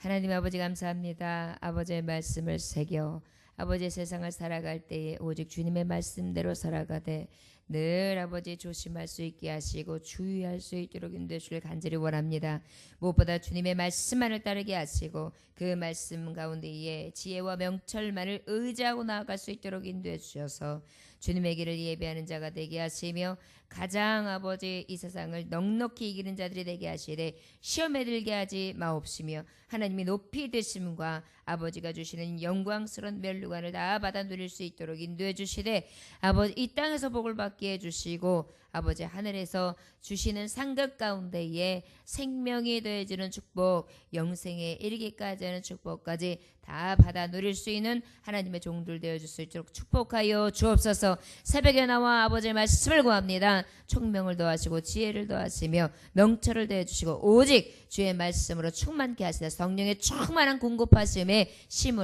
하나님 아버지 감사합니다. 아버지의 말씀을 새겨 아버지의 세상을 살아갈 때에 오직 주님의 말씀대로 살아가되 늘 아버지 조심할 수 있게 하시고 주의할 수 있도록 인도해 주길 간절히 원합니다. 무엇보다 주님의 말씀만을 따르게 하시고 그 말씀 가운데에 지혜와 명철만을 의지하고 나아갈 수 있도록 인도해 주셔서 주님의 길을 예배하는 자가 되게 하시며 가장 아버지 이 세상을 넉넉히 이기는 자들이 되게 하시되 시험에 들게 하지 마옵시며 하나님이 높이 드심과 아버지가 주시는 영광스러운 멸류관을 다 받아 누릴 수 있도록 인도해 주시되 아버지 이 땅에서 복을 받게 해 주시고 아버지 하늘에서 주시는 상급 가운데에 생명이 더해지는 축복, 영생에 이르기까지 하는 축복까지 다 받아 누릴 수 있는 하나님의 종들 되어 줄수 있도록 축복하여 주옵소서. 새벽에 나와 아버지의 말씀을 구합니다. 총명을 더하시고 지혜를 더하시며 명철을 더해 주시고 오직 주의 말씀으로 충만케 하시다. 성령의 충만한 공급하심에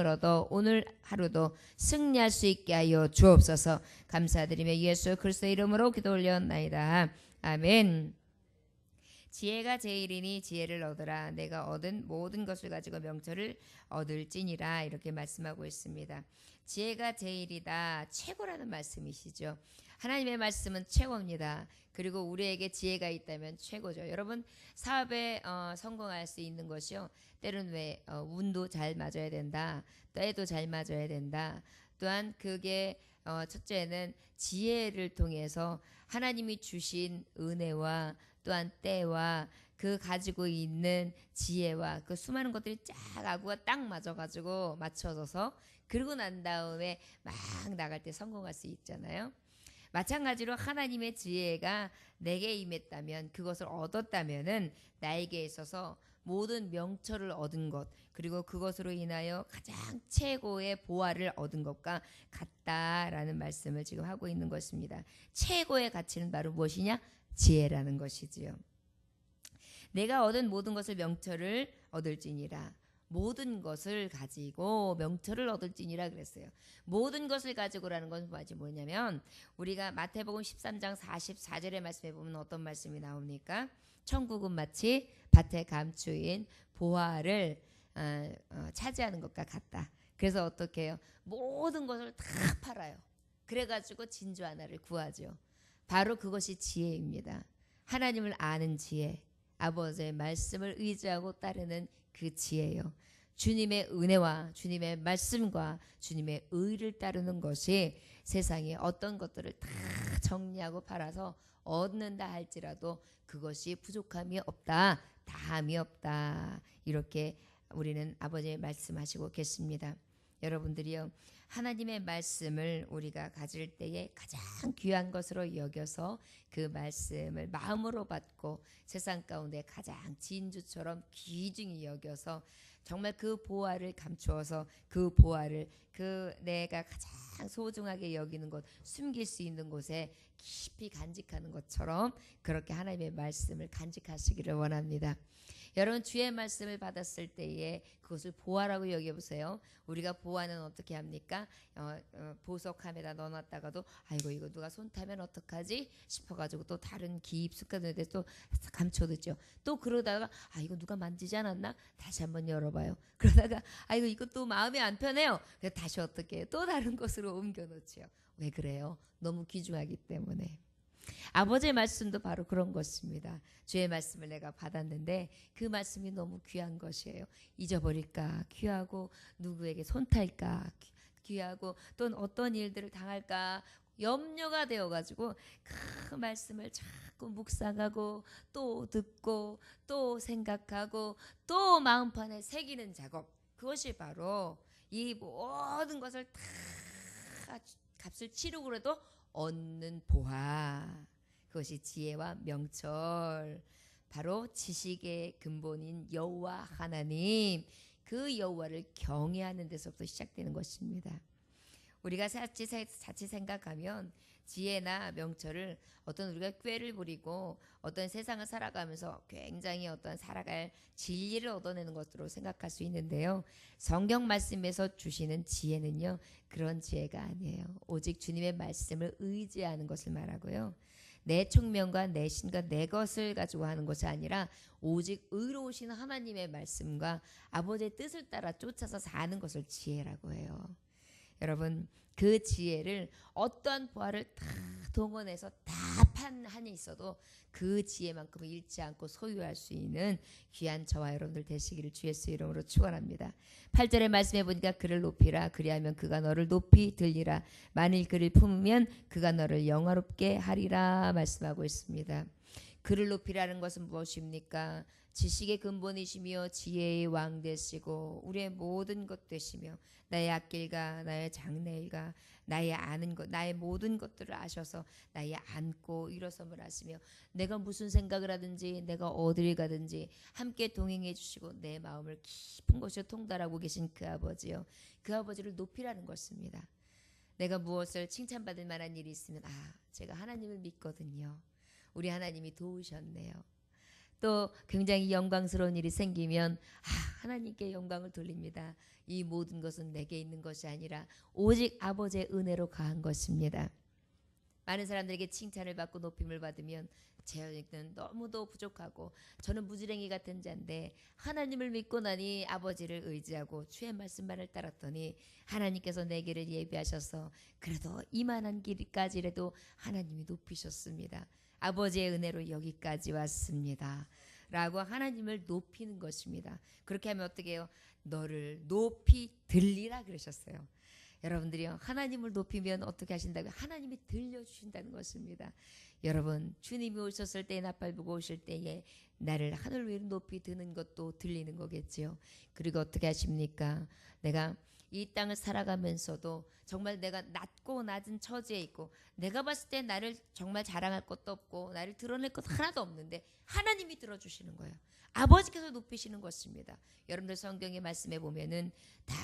얻어 오늘 하루도 승리할 수 있게 하여 주옵소서. 감사드리며 예수 그리스도 이름으로 기도 올렸나 이다. 아멘. 지혜가 제일이니 지혜를 얻으라. 내가 얻은 모든 것을 가지고 명철을 얻을지니라. 이렇게 말씀하고 있습니다. 지혜가 제일이다. 최고라는 말씀이시죠. 하나님의 말씀은 최고입니다. 그리고 우리에게 지혜가 있다면 최고죠. 여러분 사업에 어, 성공할 수 있는 것이요. 때로는 왜 어, 운도 잘 맞아야 된다. 때도 잘 맞아야 된다. 또한 그게 어, 첫째는 지혜를 통해서 하나님이 주신 은혜와 또한 때와 그 가지고 있는 지혜와 그 수많은 것들이 쫙 아구가 딱 맞아가지고 맞춰져서 그러고 난 다음에 막 나갈 때 성공할 수 있잖아요. 마찬가지로 하나님의 지혜가 내게 임했다면 그것을 얻었다면은 나에게 있어서 모든 명철을 얻은 것 그리고 그것으로 인하여 가장 최고의 보화를 얻은 것과 같다라는 말씀을 지금 하고 있는 것입니다. 최고의 가치는 바로 무엇이냐? 지혜라는 것이지요. 내가 얻은 모든 것을 명철을 얻을지니라. 모든 것을 가지고 명철을 얻을지니라 그랬어요. 모든 것을 가지고라는 건 뭐냐면 우리가 마태복음 13장 44절의 말씀에 보면 어떤 말씀이 나옵니까? 천국은 마치 밭에 감추인 보화를 어, 어, 차지하는 것과 같다. 그래서 어떻게 해요? 모든 것을 다 팔아요. 그래가지고 진주 하나를 구하죠. 바로 그것이 지혜입니다. 하나님을 아는 지혜, 아버지의 말씀을 의지하고 따르는 그 지혜요. 주님의 은혜와 주님의 말씀과 주님의 의를 따르는 것이 세상에 어떤 것들을 다 정리하고 팔아서 얻는다 할지라도 그것이 부족함이 없다, 다함이 없다. 이렇게 우리는 아버지의 말씀하시고 계십니다. 여러분들이요. 하나님의 말씀을 우리가 가질 때에 가장 귀한 것으로 여겨서 그 말씀을 마음으로 받고 세상 가운데 가장 진주처럼 귀중히 여겨서 정말 그 보화를 감추어서 그 보화를 그 내가 가장 소중하게 여기는 것 숨길 수 있는 곳에 깊이 간직하는 것처럼 그렇게 하나님의 말씀을 간직하시기를 원합니다. 여러분 주의 말씀을 받았을 때에 그것을 보아라고 여겨보세요. 우리가 보아는 어떻게 합니까? 어, 어, 보석함에다 넣어놨다가도 아이고 이거 누가 손 타면 어떡하지 싶어가지고 또 다른 깊숙한 데서 또 감춰두죠. 또 그러다가 아 이거 누가 만지지 않았나? 다시 한번 열어봐요. 그러다가 아이고 이것도 마음이 안 편해요. 그래서 다시 어떻게 해요? 또 다른 곳으로 옮겨놓죠. 왜 그래요? 너무 귀중하기 때문에. 아버지의 말씀도 바로 그런 것입니다. 주의 말씀을 내가 받았는데 그 말씀이 너무 귀한 것이에요. 잊어버릴까 귀하고 누구에게 손탈까 귀하고 또 어떤 일들을 당할까 염려가 되어가지고 그 말씀을 자꾸 묵상하고 또 듣고 또 생각하고 또 마음판에 새기는 작업 그것이 바로 이 모든 것을 다 값을 치르고 그래도 얻는 보화. 그것이 지혜와 명철. 바로 지식의 근본인 여호와 하나님. 그 여호와를 경외하는 데서부터 시작되는 것입니다. 우리가 자칫, 생각하면 지혜나 명철을 어떤 우리가 꾀를 부리고 어떤 세상을 살아가면서 굉장히 어떤 살아갈 진리를 얻어내는 것으로 생각할 수 있는데요. 성경 말씀에서 주시는 지혜는요. 그런 지혜가 아니에요. 오직 주님의 말씀을 의지하는 것을 말하고요. 내 총명과 내 신과 내 것을 가지고 하는 것이 아니라 오직 의로우신 하나님의 말씀과 아버지의 뜻을 따라 쫓아서 사는 것을 지혜라고 해요. 여러분 그 지혜를 어떠한 보화를 다 동원해서 다 판 한이 있어도 그 지혜만큼 잃지 않고 소유할 수 있는 귀한 저와 여러분들 되시기를 주 예수 이름으로 축원합니다. 8절의 말씀해 보니까 그를 높이라 그리하면 그가 너를 높이 들리라 만일 그를 품으면 그가 너를 영화롭게 하리라 말씀하고 있습니다. 그를 높이라는 것은 무엇입니까? 지식의 근본이시며 지혜의 왕 되시고 우리의 모든 것 되시며 나의 앞길과 나의 장래일과 나의 아는 것 나의 모든 것들을 아셔서 나의 안고 일어섬을 하시며 내가 무슨 생각을 하든지 내가 어디를 가든지 함께 동행해 주시고 내 마음을 깊은 곳에 통달하고 계신 그 아버지요 그 아버지를 높이라는 것입니다. 내가 무엇을 칭찬받을 만한 일이 있으면 아 제가 하나님을 믿거든요. 우리 하나님이 도우셨네요. 또 굉장히 영광스러운 일이 생기면 아, 하나님께 영광을 돌립니다. 이 모든 것은 내게 있는 것이 아니라 오직 아버지의 은혜로 가한 것입니다. 많은 사람들에게 칭찬을 받고 높임을 받으면 제어는 너무도 부족하고 저는 무지랭이 같은 자인데 하나님을 믿고 나니 아버지를 의지하고 주의 말씀만을 따랐더니 하나님께서 내 길을 예비하셔서 그래도 이만한 길까지라도 하나님이 높이셨습니다. 아버지의 은혜로 여기까지 왔습니다. 라고 하나님을 높이는 것입니다. 그렇게 하면 어떻게 해요? 너를 높이 들리라 그러셨어요. 여러분들이요. 하나님을 높이면 어떻게 하신다고요? 하나님이 들려주신다는 것입니다. 여러분, 주님이 오셨을 때, 나팔 보고 오실 때에 나를 하늘 위로 높이 드는 것도 들리는 거겠지요. 그리고 어떻게 하십니까? 내가 이 땅을 살아가면서도 정말 내가 낮고 낮은 처지에 있고 내가 봤을 때 나를 정말 자랑할 것도 없고 나를 드러낼 것 하나도 없는데 하나님이 들어주시는 거예요. 아버지께서 높이시는 것입니다. 여러분들 성경의 말씀에 보면은 다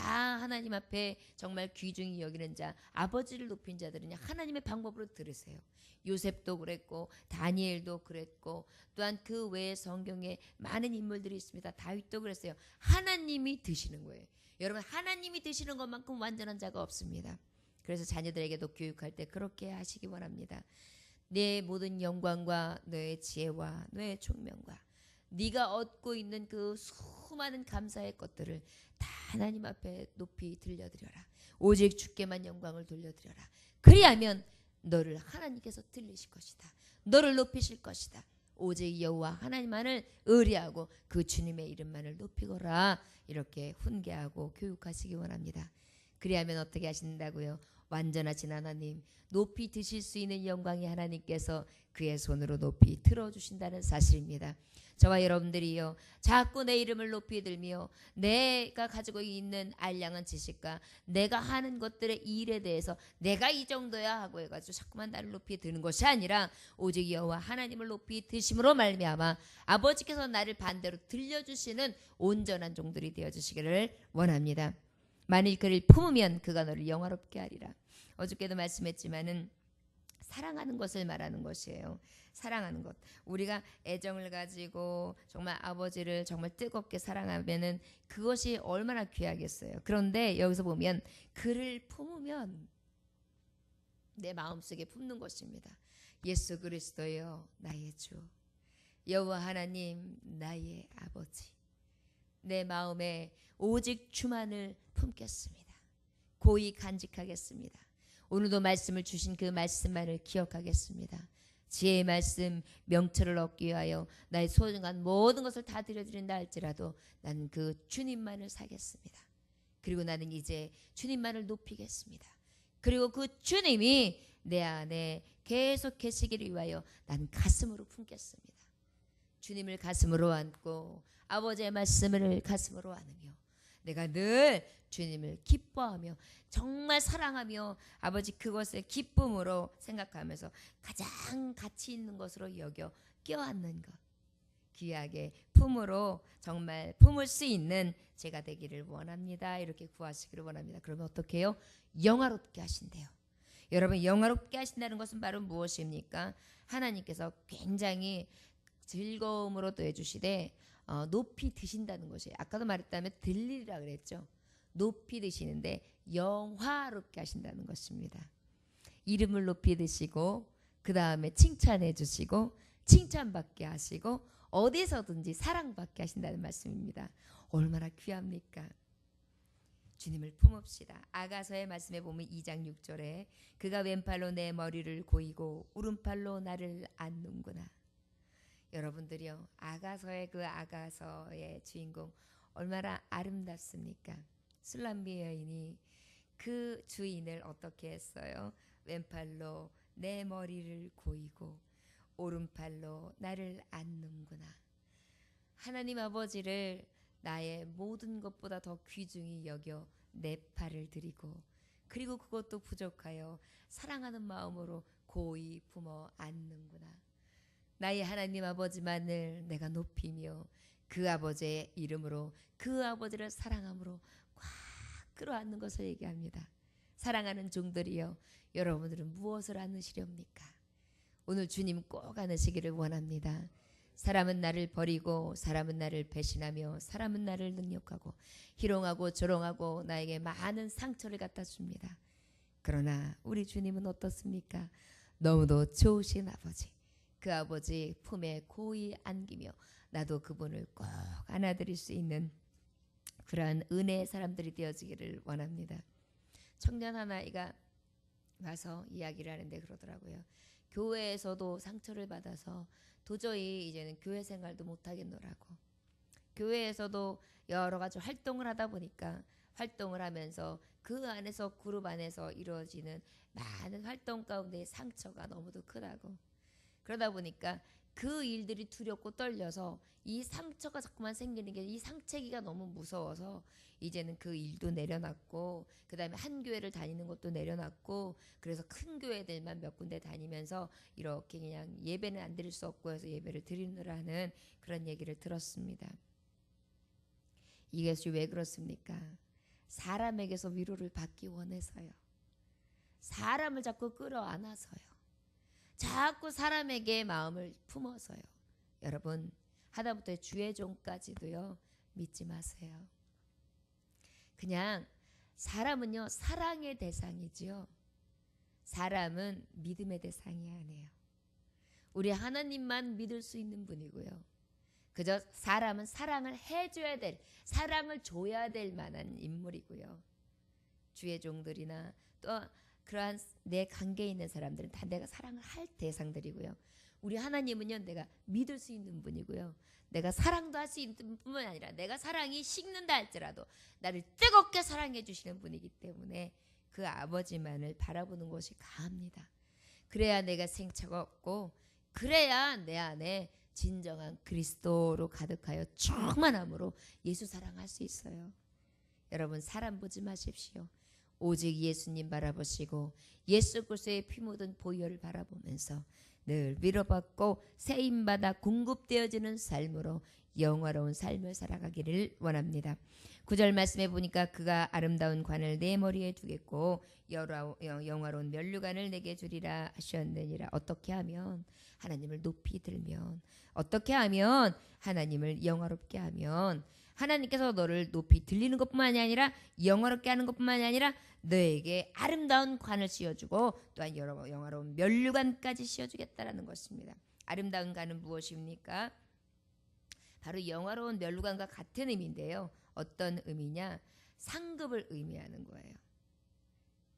하나님 앞에 정말 귀중히 여기는 자, 아버지를 높인 자들은 하나님의 방법으로 들으세요. 요셉도 그랬고 다니엘도 그랬고 또한 그 외에 성경에 많은 인물들이 있습니다. 다윗도 그랬어요. 하나님이 드시는 거예요. 여러분 하나님이 드시는 것만큼 완전한 자가 없습니다. 그래서 자녀들에게도 교육할 때 그렇게 하시기 원합니다. 내 모든 영광과 너의 지혜와 너의 총명과 네가 얻고 있는 그 수많은 감사의 것들을 다 하나님 앞에 높이 들려드려라. 오직 주께만 영광을 돌려드려라. 그리하면 너를 하나님께서 들리실 것이다. 너를 높이실 것이다. 오직 여호와 하나님만을 의리하고 그 주님의 이름만을 높이거라. 이렇게 훈계하고 교육하시기 원합니다. 그리하면 어떻게 하신다고요? 완전하신 하나님, 높이 드실 수 있는 영광이 하나님께서 그의 손으로 높이 들어주신다는 사실입니다. 저와 여러분들이요, 자꾸 내 이름을 높이 들며 내가 가지고 있는 알량한 지식과 내가 하는 것들의 일에 대해서 내가 이 정도야 하고 해가지고 자꾸만 나를 높이 드는 것이 아니라 오직 여호와 하나님을 높이 드심으로 말미암아 아버지께서 나를 반대로 들려주시는 온전한 종들이 되어주시기를 원합니다. 만일 그를 품으면 그가 너를 영화롭게 하리라. 어저께도 말씀했지만은 사랑하는 것을 말하는 것이에요. 사랑하는 것. 우리가 애정을 가지고 정말 아버지를 정말 뜨겁게 사랑하면은 그것이 얼마나 귀하겠어요. 그런데 여기서 보면 그를 품으면 내 마음속에 품는 것입니다. 예수 그리스도여 나의 주. 여호와 하나님 나의 아버지. 내 마음에 오직 주만을 품겠습니다. 고이 간직하겠습니다. 오늘도 말씀을 주신 그 말씀만을 기억하겠습니다. 지혜의 말씀 명철을 얻기 위하여 나의 소중한 모든 것을 다 드려드린다 할지라도 나는 그 주님만을 사겠습니다. 그리고 나는 이제 주님만을 높이겠습니다. 그리고 그 주님이 내 안에 계속 계시기를 위하여 나는 가슴으로 품겠습니다. 주님을 가슴으로 안고 아버지의 말씀을 가슴으로 안으며 내가 늘 주님을 기뻐하며 정말 사랑하며 아버지 그것을 기쁨으로 생각하면서 가장 가치 있는 것으로 여겨 껴안는 것 귀하게 품으로 정말 품을 수 있는 제가 되기를 원합니다. 이렇게 구하시기를 원합니다. 그러면 어떻게 해요? 영화롭게 하신대요. 여러분 영화롭게 하신다는 것은 바로 무엇입니까? 하나님께서 굉장히 즐거움으로 또 해주시되 어, 높이 드신다는 것이에요. 아까도 말했다면 들리리라 그랬죠. 높이 드시는데 영화롭게 하신다는 것입니다. 이름을 높이 드시고 그 다음에 칭찬해 주시고 칭찬받게 하시고 어디서든지 사랑받게 하신다는 말씀입니다. 얼마나 귀합니까? 주님을 품읍시다. 아가서의 말씀에 보면 2장 6절에 그가 왼팔로 내 머리를 고이고 오른팔로 나를 안는구나. 여러분들이요. 아가서의 그 아가서의 주인공 얼마나 아름답습니까? 술람비 여인이 그 주인을 어떻게 했어요? 왼팔로 내 머리를 고이고 오른팔로 나를 안는구나. 하나님 아버지를 나의 모든 것보다 더 귀중히 여겨 내 팔을 드리고 그리고 그것도 부족하여 사랑하는 마음으로 고이 품어 안는구나. 나의 하나님 아버지만을 내가 높이며 그 아버지의 이름으로 그 아버지를 사랑함으로 꽉 끌어안는 것을 얘기합니다. 사랑하는 종들이여 여러분들은 무엇을 안으시렵니까? 오늘 주님 꼭 안으시기를 원합니다. 사람은 나를 버리고 사람은 나를 배신하며 사람은 나를 능욕하고 희롱하고 조롱하고 나에게 많은 상처를 갖다 줍니다. 그러나 우리 주님은 어떻습니까? 너무도 좋으신 아버지. 그 아버지 품에 고이 안기며 나도 그분을 꼭 안아드릴 수 있는 그러한 은혜의 사람들이 되어지기를 원합니다. 청년 하나이가 와서 이야기를 하는데 그러더라고요. 교회에서도 상처를 받아서 도저히 이제는 교회 생활도 못 하겠노라고. 교회에서도 여러 가지 활동을 하다 보니까 활동을 하면서 그 안에서 그룹 안에서 이루어지는 많은 활동 가운데 상처가 너무도 크다고. 그러다 보니까 그 일들이 두렵고 떨려서 이 상처가 자꾸만 생기는 게 이 상체기가 너무 무서워서 이제는 그 일도 내려놨고 그 다음에 한 교회를 다니는 것도 내려놨고 그래서 큰 교회들만 몇 군데 다니면서 이렇게 그냥 예배는 안 드릴 수 없고 해서 예배를 드리느라는 그런 얘기를 들었습니다. 이것이 왜 그렇습니까? 사람에게서 위로를 받기 원해서요. 사람을 자꾸 끌어안아서요. 자꾸 사람에게 마음을 품어서요. 여러분 하다부터 주의 종까지도요 믿지 마세요. 그냥 사람은요 사랑의 대상이지요. 사람은 믿음의 대상이 아니에요. 우리 하나님만 믿을 수 있는 분이고요. 그저 사람은 사랑을 해줘야 될, 사랑을 줘야 될 만한 인물이고요. 주의 종들이나 또 그러한 내 관계에 있는 사람들은 다 내가 사랑을 할 대상들이고요. 우리 하나님은요, 내가 믿을 수 있는 분이고요. 내가 사랑도 할 수 있는 뿐만 아니라 내가 사랑이 식는다 할지라도 나를 뜨겁게 사랑해 주시는 분이기 때문에 그 아버지만을 바라보는 것이 가합니다. 그래야 내가 생차가 없고 그래야 내 안에 진정한 그리스도로 가득하여 충만함으로 예수 사랑할 수 있어요. 여러분 사람 보지 마십시오. 오직 예수님 바라보시고 예수 그리스도의 피 묻은 보혈을 바라보면서 늘 위로받고 세임 받아 공급되어지는 삶으로 영화로운 삶을 살아가기를 원합니다. 구절 말씀에 보니까 그가 아름다운 관을 내 머리에 두겠고 영화로운 면류관을 내게 주리라 하셨느니라. 어떻게 하면? 하나님을 높이 들면. 어떻게 하면? 하나님을 영화롭게 하면 하나님께서 너를 높이 들리는 것뿐만이 아니라 영화롭게 하는 것뿐만이 아니라 너에게 아름다운 관을 씌워주고 또한 여러 영화로운 면류관까지 씌워주겠다라는 것입니다. 아름다운 관은 무엇입니까? 바로 영화로운 면류관과 같은 의미인데요. 어떤 의미냐? 상급을 의미하는 거예요.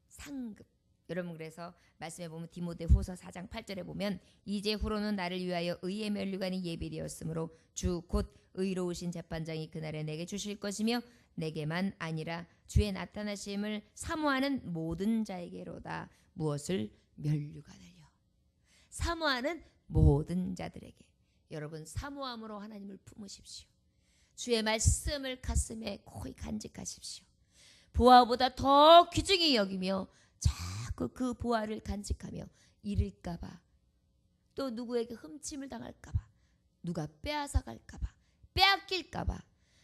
상급. 여러분 그래서 말씀해 보면 디모데후서 4장 8절에 보면 이제 후로는 나를 위하여 의의 면류관이 예비되었으므로 주 곧 의로우신 재판장이 그날에 내게 주실 것이며 내게만 아니라 주의 나타나심을 사모하는 모든 자에게로다. 무엇을? 면류관을요. 사모하는 모든 자들에게. 여러분 사모함으로 하나님을 품으십시오. 주의 말씀을 가슴에 고이 간직하십시오. 보아보다 더 귀중히 여기며 자꾸 그 보아를 간직하며 잃을까봐 또 누구에게 흠침을 당할까봐 누가 빼앗아 갈까봐 빼앗길까봐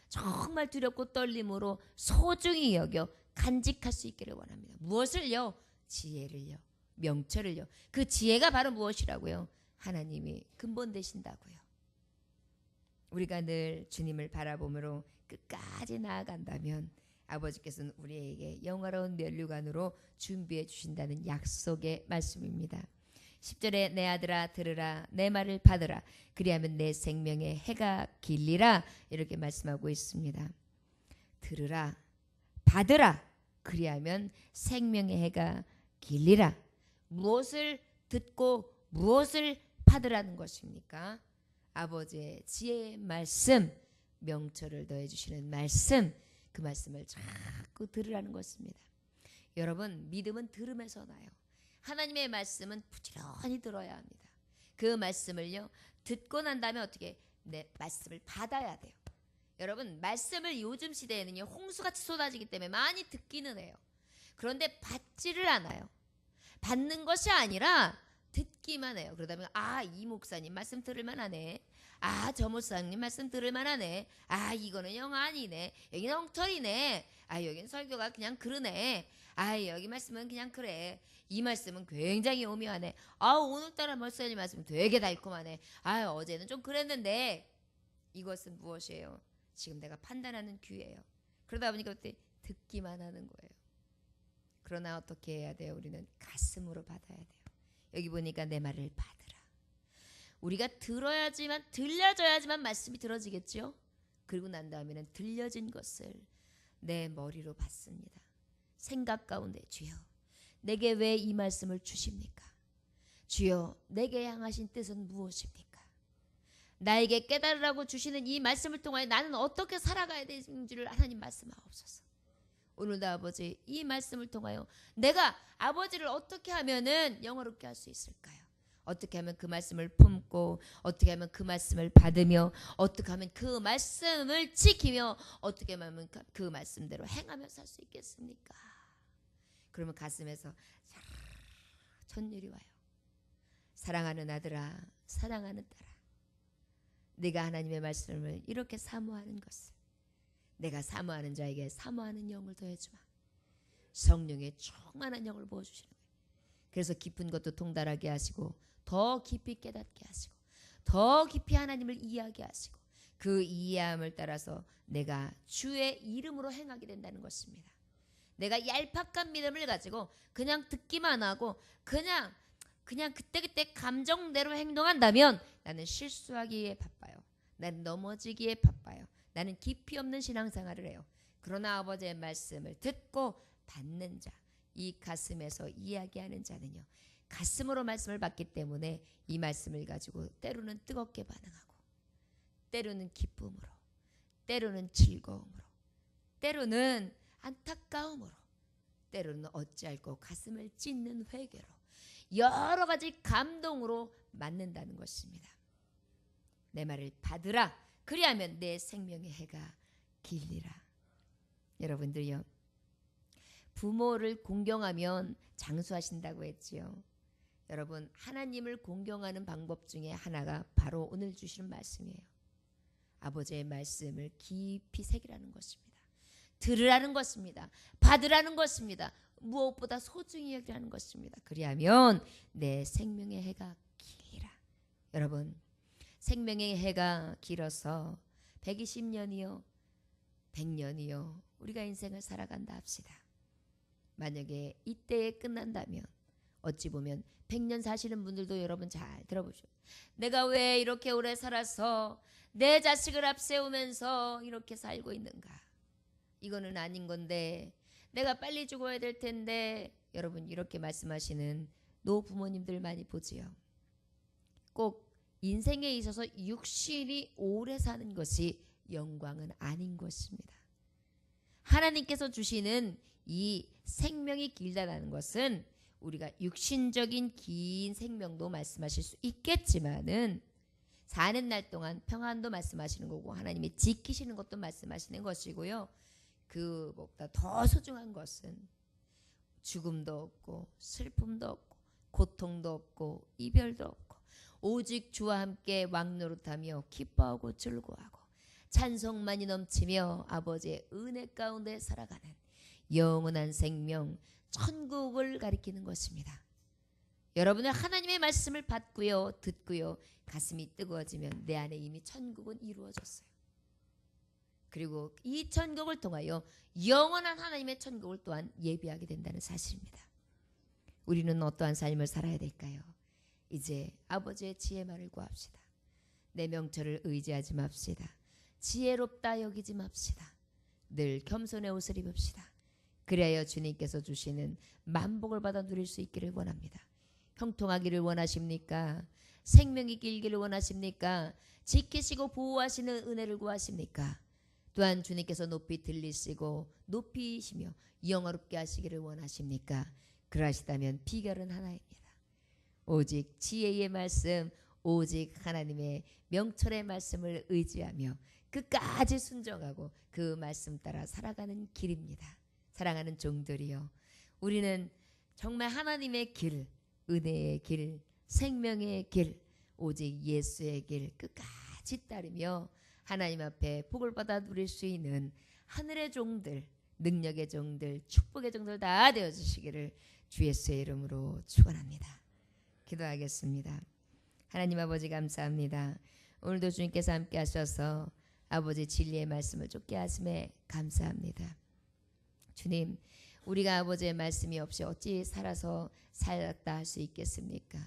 정말 두렵고 떨림으로 소중히 여겨 간직할 수 있기를 원합니다. 무엇을요? 지혜를요. 명철을요. 그 지혜가 바로 무엇이라고요? 하나님이 근본 되신다고요. 우리가 늘 주님을 바라보므로 끝까지 나아간다면 아버지께서는 우리에게 영화로운 면류관으로 준비해 주신다는 약속의 말씀입니다. 10절에 내 아들아 들으라 내 말을 받으라 그리하면 내 생명의 해가 길리라 이렇게 말씀하고 있습니다. 들으라 받으라 그리하면 생명의 해가 길리라 무엇을 듣고 무엇을 받으라는 것입니까? 아버지의 지혜의 말씀 명철을 더해 주시는 말씀 그 말씀을 자꾸 들으라는 것입니다. 여러분 믿음은 들음에서 나요. 하나님의 말씀은 부지런히 들어야 합니다. 그 말씀을요 듣고 난 다음에 어떻게 내 말씀을 받아야 돼요. 여러분 말씀을 요즘 시대에는요 홍수같이 쏟아지기 때문에 많이 듣기는 해요. 그런데 받지를 않아요. 받는 것이 아니라 듣기만 해요. 그러다 보면 아 이 목사님 말씀 들을만 하네. 아 저 목사님 말씀 들을 만 하네. 아 이거는 영 아니네. 여기는 엉터리네. 아 여기는 설교가 그냥 그러네. 아 여기 말씀은 그냥 그래. 이 말씀은 굉장히 오묘하네. 아 오늘따라 목사님 말씀 되게 달콤하네. 아 어제는 좀 그랬는데 이것은 무엇이에요? 지금 내가 판단하는 귀예요. 그러다 보니까 그때 듣기만 하는 거예요. 그러나 어떻게 해야 돼요? 우리는 가슴으로 받아야 돼요. 여기 보니까 내 말을 받으라. 우리가 들어야지만 들려줘야지만 말씀이 들어지겠죠. 그리고 난 다음에는 들려진 것을 내 머리로 받습니다. 생각 가운데 주여 내게 왜 이 말씀을 주십니까? 주여 내게 향하신 뜻은 무엇입니까? 나에게 깨달으라고 주시는 이 말씀을 통하여 나는 어떻게 살아가야 되는지를 하나님 말씀하옵소서. 오늘도 아버지 이 말씀을 통하여 내가 아버지를 어떻게 하면은 영어롭게 할 수 있을까요? 어떻게 하면 그 말씀을 품고 어떻게 하면 그 말씀을 받으며 어떻게 하면 그 말씀을 지키며 어떻게 하면 그- 그 말씀대로 행하며 살 수 있겠습니까? 그러면 가슴에서 천율이 와요. 사랑하는 아들아, 사랑하는 딸아, 네가 하나님의 말씀을 이렇게 사모하는 것을 내가 사모하는 자에게 사모하는 영을 더해주마. 성령의 충만한 영을 부어주시는 거예요. 그래서 깊은 것도 통달하게 하시고 더 깊이 깨닫게 하시고 더 깊이 하나님을 이해하게 하시고 그 이해함을 따라서 내가 주의 이름으로 행하게 된다는 것입니다. 내가 얄팍한 믿음을 가지고 그냥 듣기만 하고 그냥 그냥 그때그때 감정대로 행동한다면 나는 실수하기에 바빠요. 나는 넘어지기에 바빠요. 나는 깊이 없는 신앙생활을 해요. 그러나 아버지의 말씀을 듣고 받는 자, 이 가슴에서 이야기하는 자는요. 가슴으로 말씀을 받기 때문에 이 말씀을 가지고 때로는 뜨겁게 반응하고 때로는 기쁨으로 때로는 즐거움으로 때로는 안타까움으로 때로는 어찌할꼬 가슴을 찢는 회개로 여러 가지 감동으로 맞는다는 것입니다. 내 말을 받으라. 그리하면 내 생명의 해가 길리라. 여러분들요. 부모를 공경하면 장수하신다고 했지요. 여러분 하나님을 공경하는 방법 중에 하나가 바로 오늘 주시는 말씀이에요. 아버지의 말씀을 깊이 새기라는 것입니다. 들으라는 것입니다. 받으라는 것입니다. 무엇보다 소중히 여기라는 것입니다. 그리하면 내 생명의 해가 길이라. 여러분 생명의 해가 길어서 120년이요 100년이요 우리가 인생을 살아간다 합시다. 만약에 이때에 끝난다면 어찌 보면 100년 사시는 분들도 여러분 잘 들어보죠. 내가 왜 이렇게 오래 살아서 내 자식을 앞세우면서 이렇게 살고 있는가? 이거는 아닌 건데 내가 빨리 죽어야 될 텐데 여러분 이렇게 말씀하시는 노 부모님들 많이 보지요. 꼭 인생에 있어서 육신이 오래 사는 것이 영광은 아닌 것입니다. 하나님께서 주시는 이 생명이 길다라는 것은 우리가 육신적인 긴 생명도 말씀하실 수 있겠지만은 사는 날 동안 평안도 말씀하시는 거고 하나님이 지키시는 것도 말씀하시는 것이고요. 그보다 더 소중한 것은 죽음도 없고 슬픔도 없고 고통도 없고 이별도 없고 오직 주와 함께 왕노릇하며 기뻐하고 즐거워하고 찬송만이 넘치며 아버지의 은혜 가운데 살아가는 영원한 생명 천국을 가리키는 것입니다. 여러분은 하나님의 말씀을 받고요, 듣고요, 가슴이 뜨거워지면 내 안에 이미 천국은 이루어졌어요. 그리고 이 천국을 통하여 영원한 하나님의 천국을 또한 예비하게 된다는 사실입니다. 우리는 어떠한 삶을 살아야 될까요? 이제 아버지의 지혜만을 구합시다. 내 명철을 의지하지 맙시다. 지혜롭다 여기지 맙시다. 늘 겸손의 옷을 입읍시다. 그래야 주님께서 주시는 만복을 받아 누릴 수 있기를 원합니다. 형통하기를 원하십니까? 생명이 길기를 원하십니까? 지키시고 보호하시는 은혜를 구하십니까? 또한 주님께서 높이 들리시고 높이시며 영화롭게 하시기를 원하십니까? 그러하시다면 비결은 하나입니다. 오직 지혜의 말씀, 오직 하나님의 명철의 말씀을 의지하며 끝까지 순종하고 그 말씀 따라 살아가는 길입니다. 사랑하는 종들이여, 우리는 정말 하나님의 길, 은혜의 길, 생명의 길, 오직 예수의 길 끝까지 따르며 하나님 앞에 복을 받아 누릴 수 있는 하늘의 종들, 능력의 종들, 축복의 종들 다 되어 주시기를 주 예수의 이름으로 축원합니다. 기도하겠습니다. 하나님 아버지 감사합니다. 오늘도 주님께서 함께 하셔서 아버지 진리의 말씀을 쫓게 하심에 감사합니다. 주님, 우리가 아버지의 말씀이 없이 어찌 살아서 살았다 할 수 있겠습니까?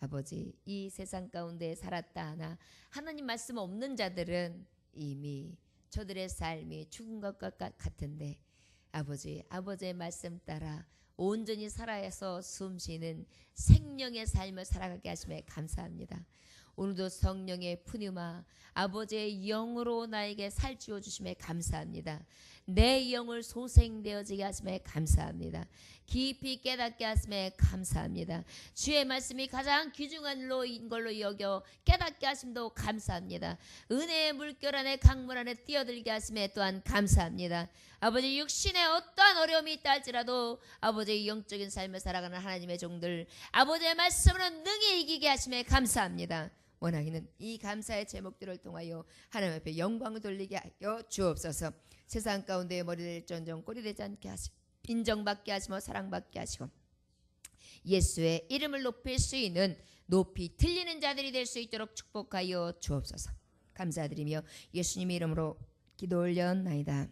아버지, 이 세상 가운데 살았다 하나 하나님 말씀 없는 자들은 이미 저들의 삶이 죽은 것과 같은데 아버지, 아버지의 말씀 따라 온전히 살아서 숨쉬는 생명의 삶을 살아가게 하심에 감사합니다. 오늘도 성령의 푸뉴마 아버지의 영으로 나에게 살찌워 주심에 감사합니다. 내 영을 소생되어지게 하심에 감사합니다. 깊이 깨닫게 하심에 감사합니다. 주의 말씀이 가장 귀중한 로인 걸로 여겨 깨닫게 하심도 감사합니다. 은혜의 물결 안에 강물 안에 뛰어들게 하심에 또한 감사합니다. 아버지 육신에 어떠한 어려움이 있다 할지라도 아버지의 영적인 삶을 살아가는 하나님의 종들 아버지의 말씀으로 능히 이기게 하심에 감사합니다. 원하기는 이 감사의 제목들을 통하여 하나님 앞에 영광을 돌리게 하여 주옵소서. 세상 가운데 머리를 전정 꼬리 되지 않게 하시고 인정받게 하시며 사랑받게 하시고 예수의 이름을 높일 수 있는 높이 틀리는 자들이 될 수 있도록 축복하여 주옵소서. 감사드리며 예수님의 이름으로 기도 올렸나이다.